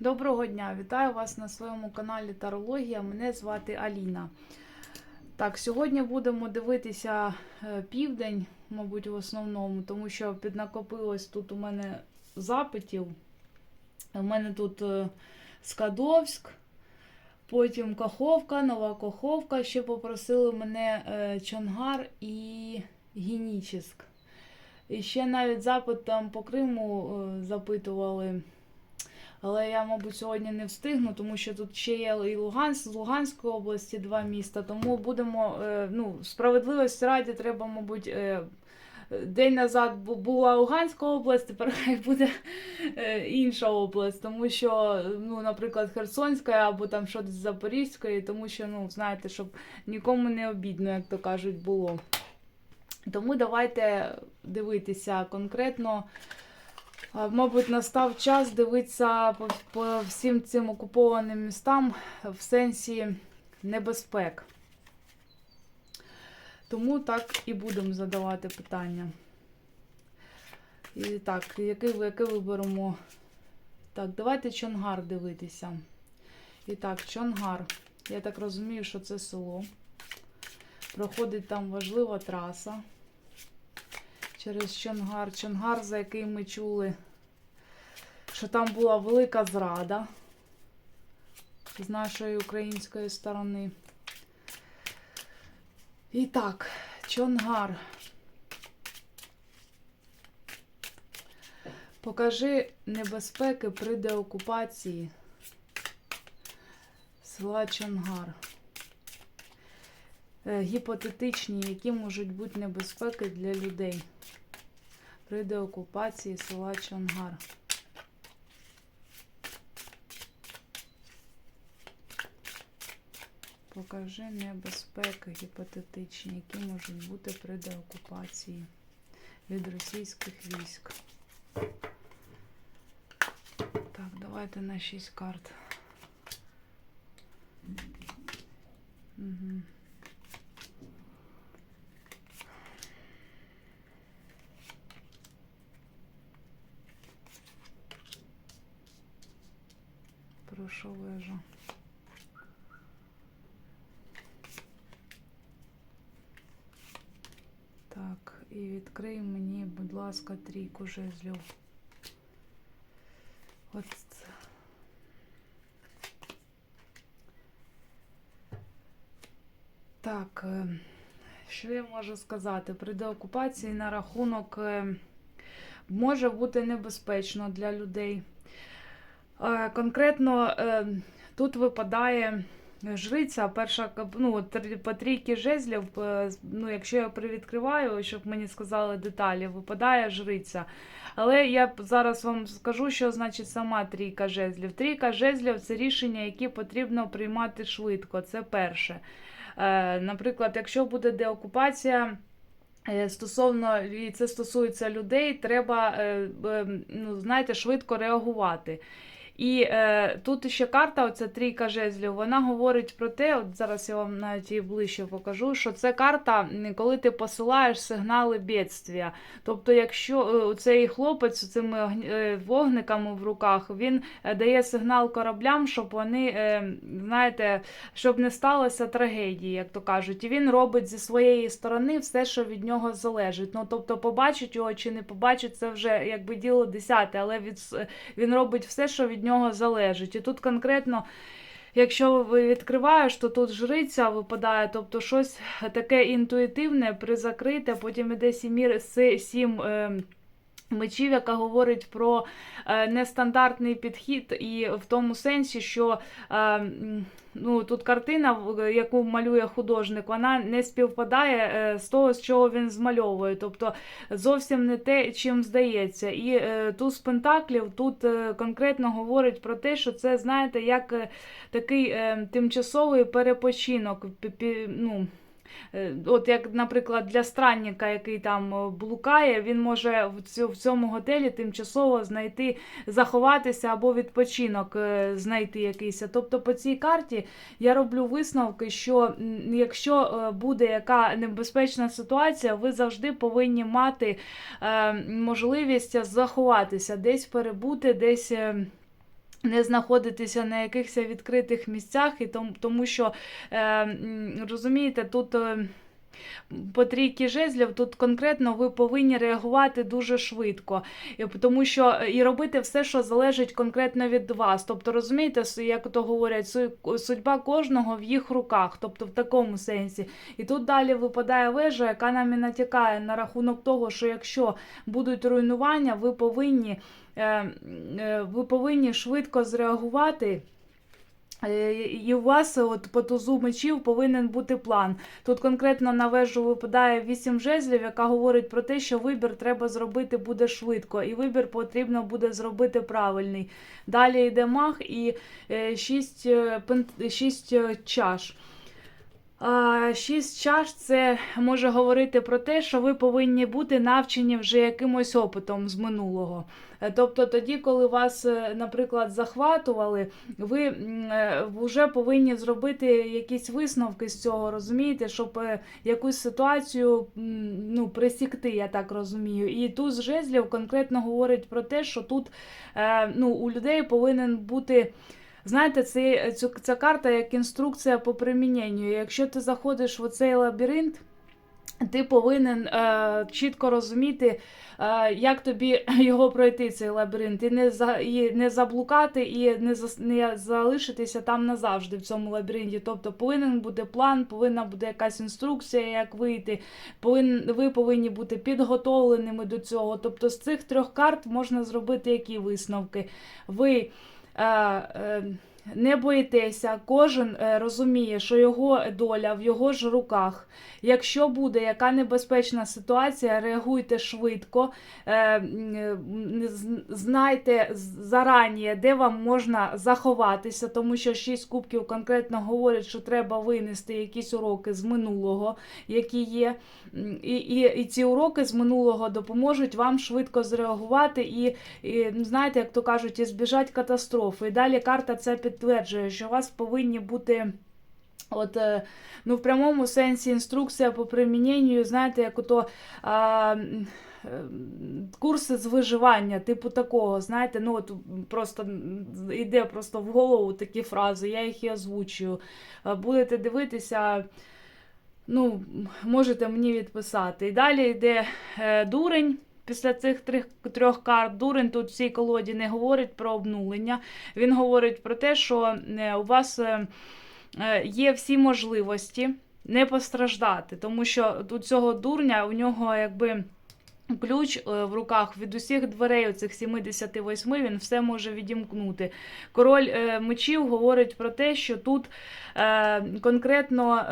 Доброго дня! Вітаю вас на своєму каналі Тарологія. Мене звати Аліна. Так, сьогодні будемо дивитися е, південь, мабуть, в основному, тому що піднакопилось тут у мене запитів. У мене тут е, Скадовськ, потім Каховка, Нова Каховка. Ще попросили мене е, Чонгар і Генічеськ. І ще навіть запит там по Криму запитували. Але я, мабуть, сьогодні не встигну, тому що тут ще є і Луганськ, з Луганської області два міста. Тому будемо, е, ну, справедливості раді, треба, мабуть, е, день назад була Луганська область, тепер хай буде е, інша область, тому що, ну, наприклад, Херсонська або там щось з Запорізької, тому що, ну, знаєте, щоб нікому не обідно, як то кажуть, було. Тому давайте дивитися конкретно. Мабуть, настав час дивитися по, по всім цим окупованим містам в сенсі небезпек. Тому так і будемо задавати питання. І так, яке, яке виберемо? Так, давайте Чонгар дивитися. І так, Чонгар. Я так розумію, що це село. Проходить там важлива траса через Чонгар. Чонгар, за який ми чули, що там була велика зрада з нашої української сторони. І так, Чонгар. Покажи небезпеки при деокупації села Чонгар. Е, Гіпотетичні, які можуть бути небезпеки для людей при деокупації села Чонгар. Покажи небезпеки гіпотетичні, які можуть бути при деокупації від російських військ. Так, давайте на 6 карт. Угу. Прошу вежу. Так, і відкрий мені, будь ласка, трійку жезлів. От. Так, е, що я можу сказати? При деокупації на рахунок е, може бути небезпечно для людей. Е, Конкретно тут випадає жриця, перша ну, по трійки жезлів, е, ну, якщо я привідкриваю, щоб мені сказали деталі, випадає жриця. Але я зараз вам скажу, що значить сама трійка жезлів. Трійка жезлів це рішення, які потрібно приймати швидко. Це перше. Е, Наприклад, якщо буде деокупація. Е, Стосовно і це стосується людей, треба е, е, ну, знаєте, швидко реагувати. І е, тут ще карта, оця трійка жезлів, вона говорить про те, от зараз я вам навіть її ближче покажу, що це карта, коли ти посилаєш сигнали бідствія. Тобто, якщо е, цей хлопець з цими е, вогниками в руках, він е, дає сигнал кораблям, щоб вони, е, знаєте, щоб не сталося трагедії, як то кажуть. І він робить зі своєї сторони все, що від нього залежить. Ну, тобто, побачить його чи не побачить, це вже якби діло десяте, але від, він робить все, що від нього залежить. І тут конкретно. Якщо ви відкриваєш, то тут жриця випадає, тобто щось таке інтуїтивне, призакрите, потім іде сім сім е, мечів, яка говорить про е, нестандартний підхід, і в тому сенсі, що е, ну, тут картина, яку малює художник, вона не співпадає е, з того, з чого він змальовує. Тобто зовсім не те, чим здається. І е, туз пентаклів тут конкретно говорить про те, що це, знаєте, як такий тимчасовий перепочинок. ну, От як, наприклад, для странника, який там е, блукає, він може в цьому готелі тимчасово знайти, заховатися або відпочинок е, знайти якийсь. Тобто по цій карті я роблю висновки, що якщо е, буде яка небезпечна ситуація, ви завжди повинні мати е, можливість заховатися, десь перебути, десь. Не знаходитися на якихось відкритих місцях, і тому, тому що е, розумієте, тут е, по трійки жезлів, тут конкретно ви повинні реагувати дуже швидко, тому що е, і робити все, що залежить конкретно від вас. Тобто, розумієте, як то говорять, судьба кожного в їх руках, тобто в такому сенсі. І тут далі випадає вежа, яка нам і натякає на рахунок того, що якщо будуть руйнування, ви повинні, ви повинні швидко зреагувати. Е, І у вас от по тузу мечів повинен бути план. Тут конкретно на вежу випадає вісім жезлів, яка говорить про те, що вибір треба зробити буде швидко, і вибір потрібно буде зробити правильний. Далі йде мах і е, шість, е, пен- шість е, чаш. Шість чаш це може говорити про те, що ви повинні бути навчені вже якимось опитом з минулого. Е, Тобто тоді, коли вас, е, наприклад, захватували, ви е, вже повинні зробити якісь висновки з цього, розумієте, щоб якусь ситуацію ну, пресікти, я так розумію. І туз жезлів конкретно говорить про те, що тут ну, у людей повинен бути. Знаєте, це, ця карта як інструкція по приміненню. Якщо ти заходиш в цей лабіринт, ти повинен е, чітко розуміти, е, як тобі його пройти, цей лабіринт, і не, за, і не заблукати, і не, зас- не залишитися там назавжди в цьому лабіринті. Тобто повинен бути план, повинна бути якась інструкція, як вийти. Повин, ви повинні бути підготовленими до цього. Тобто з цих трьох карт можна зробити які висновки. Ви е, е, не боїтеся, кожен е, розуміє, що його доля в його ж руках. Якщо буде яка небезпечна ситуація, реагуйте швидко, е, е, знайте зарані, де вам можна заховатися, тому що шість кубків конкретно говорять, що треба винести якісь уроки з минулого, які є. І, і, і ці уроки з минулого допоможуть вам швидко зреагувати і, і ну, знаєте, як то кажуть, і збіжать катастрофи. І далі карта це підтверджує, що у вас повинні бути. От, е, ну, в прямому сенсі інструкція по приміненню, знаєте, як ото а, е, курси з виживання, типу такого, знаєте, ну от просто йде просто в голову такі фрази, я їх і озвучую. Е, Будете дивитися, ну, можете мені відписати. І далі йде дурень. Після цих трьох, трьох карт дурень тут в цій колоді не говорить про обнулення. Він говорить про те, що е, у вас е, е, є всі можливості не постраждати, тому що у цього дурня у нього якби. Ключ в руках від усіх дверей, оцих 78, він все може відімкнути. Король мечів говорить про те, що тут конкретно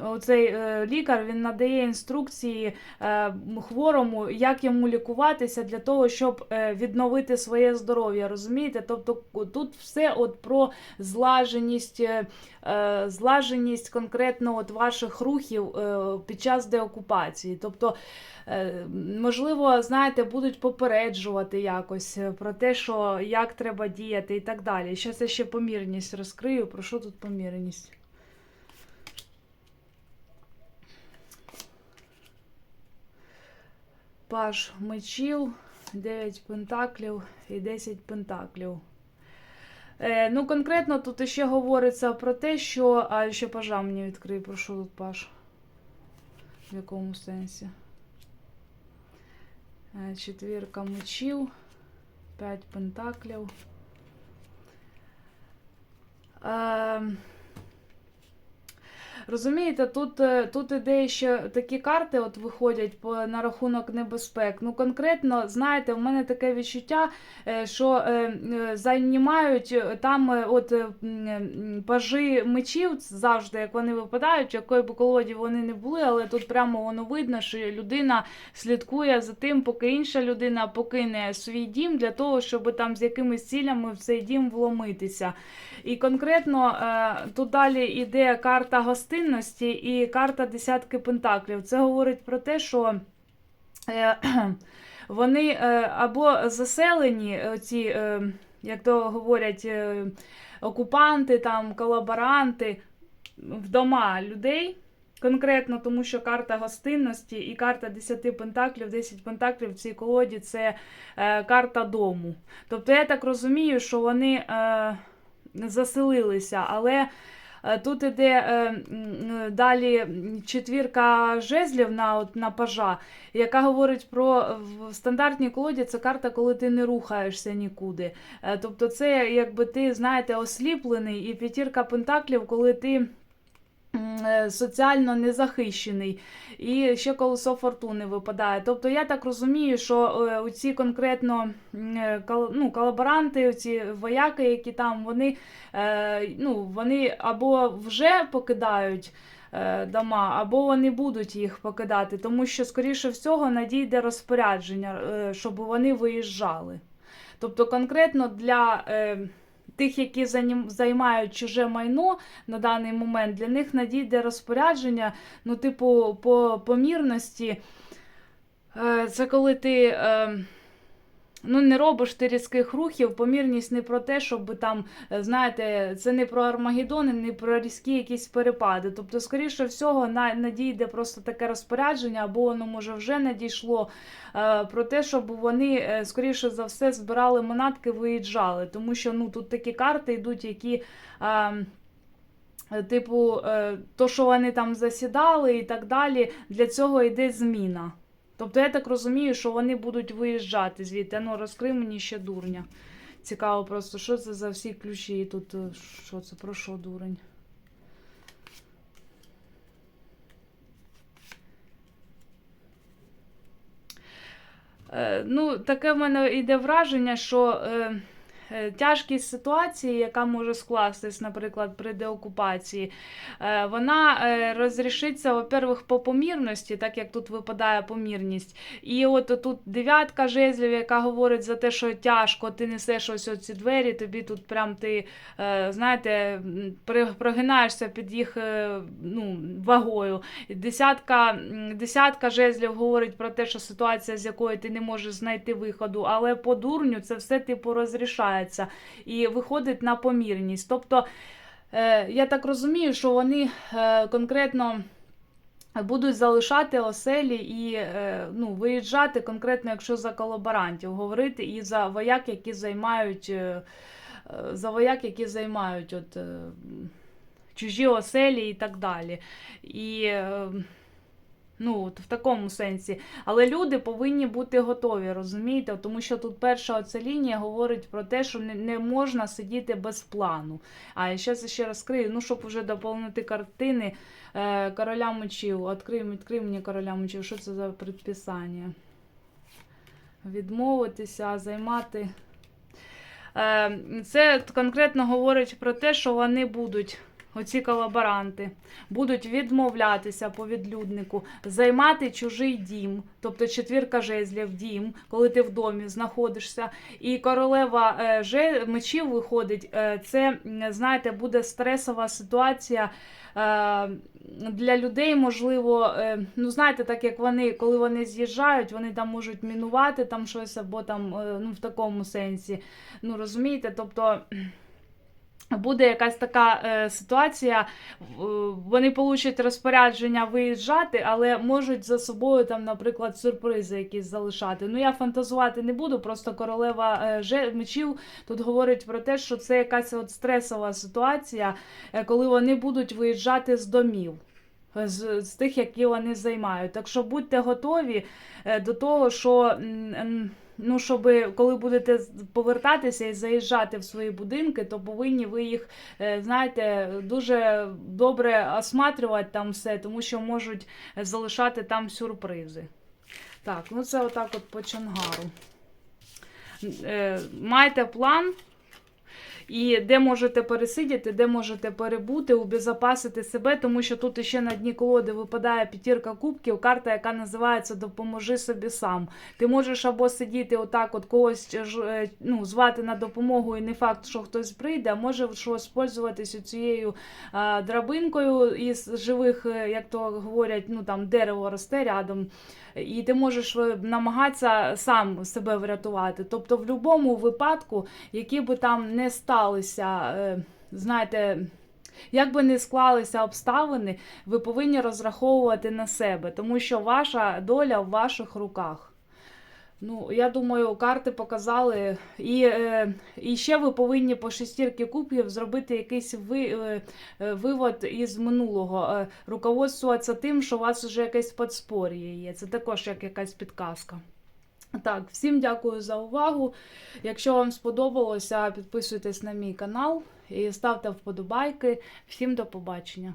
оцей е, лікар він надає інструкції е, хворому, як йому лікуватися для того, щоб е, відновити своє здоров'я. Розумієте? Тобто тут все от про злаженість, злаженість конкретно от ваших рухів під час деокупації. Тобто, можливо, знаєте, будуть попереджувати якось про те, що як треба діяти і так далі. Зараз я ще помірність розкрию. Про що тут помірність? Паж мечів, 9 пентаклів і 10 пентаклів. Е, ну, конкретно тут ще говориться про те, що. А ще пажа мені відкрий, що тут паж? В якому сенсі? Е, четвірка мечів, 5 пентаклів. Е, Розумієте, тут, е, тут іде ще такі карти от виходять по, на рахунок небезпек. Ну, конкретно, знаєте, в мене таке відчуття, е, що е, займають там от пажи мечів завжди, як вони випадають, якої б колоді вони не були, але тут прямо воно видно, що людина слідкує за тим, поки інша людина покине свій дім для того, щоб там з якимись цілями в цей дім вломитися. І конкретно тут далі йде карта гостинності і карта десятки пентаклів. Це говорить про те, що е, вони е, або заселені, е, ці, як то говорять, окупанти, там, колаборанти в дома людей. конкретно, тому що карта гостинності і карта 10 пентаклів, 10 пентаклів в цій колоді це карта дому. Тобто я так розумію, що вони заселилися, але. Е, Тут іде е, далі четвірка жезлів на, на пажа, яка говорить про в стандартній колоді це карта, коли ти не рухаєшся нікуди. Е, Тобто, це якби ти, знаєте, осліплений, і п'ятірка пентаклів, коли ти. Е, Соціально незахищений, і ще колесо фортуни випадає. Тобто я так розумію, що е, оці конкретно е, ну, колаборанти, оці вояки, які там, вони, ну, вони або вже покидають дома, або вони будуть їх покидати, тому що, скоріше всього, надійде розпорядження, щоб вони виїжджали. Тобто, конкретно для тих, які займають чуже майно на даний момент, для них надійде розпорядження, ну, типу, по помірності. Е, це коли ти. Ну, не робиш ти різких рухів, помірність не про те, щоб там, е, знаєте, це не про Армагеддони, не про різкі якісь перепади. Тобто, скоріше всього, на, надійде просто таке розпорядження, або воно може вже надійшло е, про те, щоб вони, е, скоріше за все, збирали манатки, виїжджали. Тому що ну, тут такі карти йдуть, які. Типу, то, що вони там засідали і так далі, для цього йде зміна. Тобто я так розумію, що вони будуть виїжджати звідти. Ну, розкрив мені ще дурня. Цікаво просто, що це за всі ключі тут. е, Що це про що дурень? Е, Ну, таке в мене йде враження, що е, тяжкість ситуації, яка може скластись, наприклад, при деокупації, е, вона е, розрішиться, во-первых, по помірності, так як тут випадає помірність. І от тут дев'ятка жезлів, яка говорить за те, що тяжко, ти несеш ось ці двері, тобі тут прям ти, е, знаєте, прогинаєшся під їх е, ну, вагою. Десятка, десятка жезлів говорить про те, що ситуація, з якої ти не можеш знайти виходу, але по дурню це все типу розрішається і виходить на помірність. Тобто, е, я так розумію, що вони е, конкретно. Будуть залишати оселі і е, ну, виїжджати конкретно, якщо за колаборантів говорити, і за вояк, які займають за вояк, які займають от, чужі оселі і так далі. І ну, от в такому сенсі. Але люди повинні бути готові, розумієте? Тому що тут перша оця лінія говорить про те, що не, не можна сидіти без плану. А я зараз ще розкрию, ну, щоб вже доповнити картини е, короля мечів. Открий, відкрий мені короля мечів, що це за предписання? Відмовитися, займати. Е, Це конкретно говорить про те, що вони будуть, оці колаборанти, будуть відмовлятися по відлюднику, займати чужий дім, тобто четвірка жезлів дім, коли ти в домі знаходишся. І королева е, мечів виходить, е, це, знаєте, буде стресова ситуація. е, Для людей, можливо, е, ну знаєте, так як вони, коли вони з'їжджають, вони там можуть мінувати там щось або там, е, ну в такому сенсі. Ну розумієте, тобто. Буде якась така е, ситуація, в- вони получать розпорядження виїжджати, але можуть за собою там, наприклад, сюрпризи якісь залишати. Ну я фантазувати не буду, просто королева е, мечів тут говорить про те, що це якась от стресова ситуація, е, коли вони будуть виїжджати з домів. е, З, з тих, які вони займають. Так що будьте готові е, до того, що ну, щоб коли будете повертатися і заїжджати в свої будинки, то повинні ви їх, е, знаєте, дуже добре осматрювати там все, тому що можуть залишати там сюрпризи. Так, ну це отак от по Чангару. Е, Майте план. І де можете пересидіти, де можете перебути, убезопасити себе, тому що тут ще на дні колоди випадає п'ятірка кубків, карта, яка називається Допоможи собі сам. Ти можеш або сидіти отак, от когось е, ну, звати на допомогу, і не факт, що хтось прийде, а може що спользуватися цією а, драбинкою із живих, е, як то говорять, ну там дерево росте рядом. І ти можеш е, намагатися сам себе врятувати. Тобто, в будь-якому випадку, які би там не сталися, е, знаєте, Як би не склалися обставини, ви повинні розраховувати на себе, тому що ваша доля в ваших руках. Ну, я думаю, карти показали. І, е, і ще ви повинні по шестірки кубків зробити якийсь ви, е, вивод із минулого. Руководствуватися тим, що у вас вже якесь подспор'я є. Це також як якась підказка. Так, всім дякую за увагу. Якщо вам сподобалося, підписуйтесь на мій канал і ставте вподобайки. Всім до побачення.